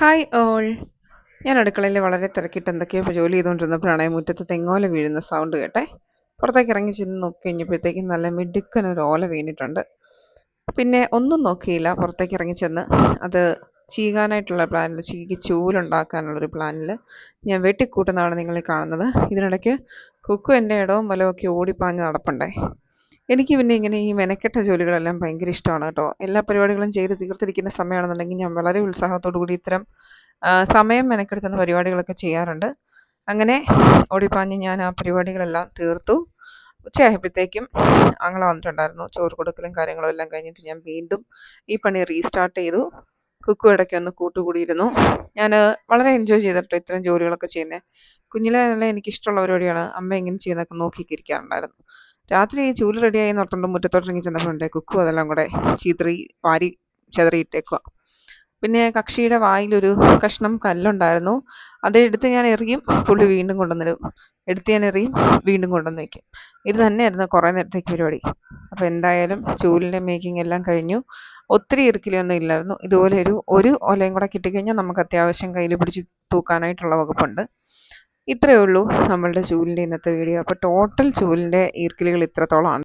Hi all ഞാൻ അടുക്കളയിൽ വളരെ തിരക്കിട്ട് എന്തൊക്കെയോ ജോലി ചെയ്തുകൊണ്ടിരുന്നപ്പോഴാണ് മുറ്റത്ത് തെങ്ങോല വീഴുന്ന സൗണ്ട് കേട്ടെ. പുറത്തേക്ക് ഇറങ്ങി ചെന്ന് നോക്കി കഴിഞ്ഞപ്പോഴത്തേക്കും നല്ല മിടുക്കൻ ഒരു ഓല വീണിട്ടുണ്ട്. പിന്നെ ഒന്നും നോക്കിയില്ല. പുറത്തേക്ക് ഇറങ്ങി ചെന്ന് അത് ചീകാനായിട്ടുള്ള പ്ലാനിൽ ചീകി ചൂലുണ്ടാക്കാനുള്ളൊരു പ്ലാനിൽ ഞാൻ വെട്ടിക്കൂട്ടുന്നതാണ് നിങ്ങൾ കാണുന്നത്. ഇതിനിടയ്ക്ക് കുക്കു എന്റെ ഇടവും വലവും ഒക്കെ ഓടിപ്പാഞ്ഞ് നടപ്പുണ്ടേ. എനിക്ക് പിന്നെ ഇങ്ങനെ ഈ മെനക്കെട്ട ജോലികളെല്ലാം ഭയങ്കര ഇഷ്ടമാണ് കേട്ടോ. എല്ലാ പരിപാടികളും ചെയ്ത് തീർത്തിരിക്കുന്ന സമയമാണെന്നുണ്ടെങ്കിൽ ഞാൻ വളരെ ഉത്സാഹത്തോടു കൂടി ഇത്തരം സമയം മെനക്കെടുത്തുന്ന പരിപാടികളൊക്കെ ചെയ്യാറുണ്ട്. അങ്ങനെ ഓടിപ്പാഞ്ഞ് ഞാൻ ആ പരിപാടികളെല്ലാം തീർത്തു. ഉച്ചയായപ്പോഴത്തേക്കും ആങ്ങള വന്നിട്ടുണ്ടായിരുന്നു. ചോറ് കൊടുക്കലും കാര്യങ്ങളും എല്ലാം കഴിഞ്ഞിട്ട് ഞാൻ വീണ്ടും ഈ പണി റീസ്റ്റാർട്ട് ചെയ്തു. കുക്കു ഇടയ്ക്ക് ഒന്ന് കൂട്ടുകൂടിയിരുന്നു. ഞാൻ വളരെ എൻജോയ് ചെയ്തിട്ട് ഇത്തരം ജോലികളൊക്കെ ചെയ്യുന്നത് കുഞ്ഞിലെ നല്ല എനിക്കിഷ്ടമുള്ള പരിപാടിയാണ്. അമ്മ എങ്ങനെ ചെയ്യുന്നതൊക്കെ നോക്കിയൊക്കെ ഇരിക്കാറുണ്ടായിരുന്നു. രാത്രി ചൂൽ റെഡിയായി നോർത്തുകൊണ്ട് മുറ്റത്തോട്ടിറങ്ങി ചെന്നപ്പോഴുണ്ട് കുക്കു അതെല്ലാം കൂടെ ചീത്തറി വാരി ചെതറിയിട്ടേക്കുക പിന്നെ കക്ഷിയുടെ വായിലൊരു കഷ്ണം കല്ലുണ്ടായിരുന്നു. അത് എടുത്ത് ഞാൻ എറിയും പുള്ളി വീണ്ടും കൊണ്ടുവന്നിടും. എടുത്ത് ഞാൻ എറിയും വീണ്ടും കൊണ്ടുവന്ന് വയ്ക്കും ഇത് തന്നെയായിരുന്നു കുറേ നേരത്തേക്ക് പരിപാടി. അപ്പോൾ എന്തായാലും ചൂലിന്റെ മേക്കിംഗ് എല്ലാം കഴിഞ്ഞു. ഒത്തിരി ഇറുക്കിലൊന്നും ഇല്ലായിരുന്നു. ഇതുപോലെ ഒരു ഒരു ഒലയും കൂടെ കിട്ടിക്കഴിഞ്ഞാൽ നമുക്ക് അത്യാവശ്യം കയ്യിൽ പിടിച്ച് തൂക്കാനായിട്ടുള്ള വകുപ്പുണ്ട്. ഇത്രയേ ഉള്ളൂ നമ്മളുടെ ചൂലിന്റെ ഇന്നത്തെ വീഡിയോ അപ്പോൾ ടോട്ടൽ ചൂലിന്റെ ഈർക്കിലുകൾ ഇത്രത്തോളമാണ്.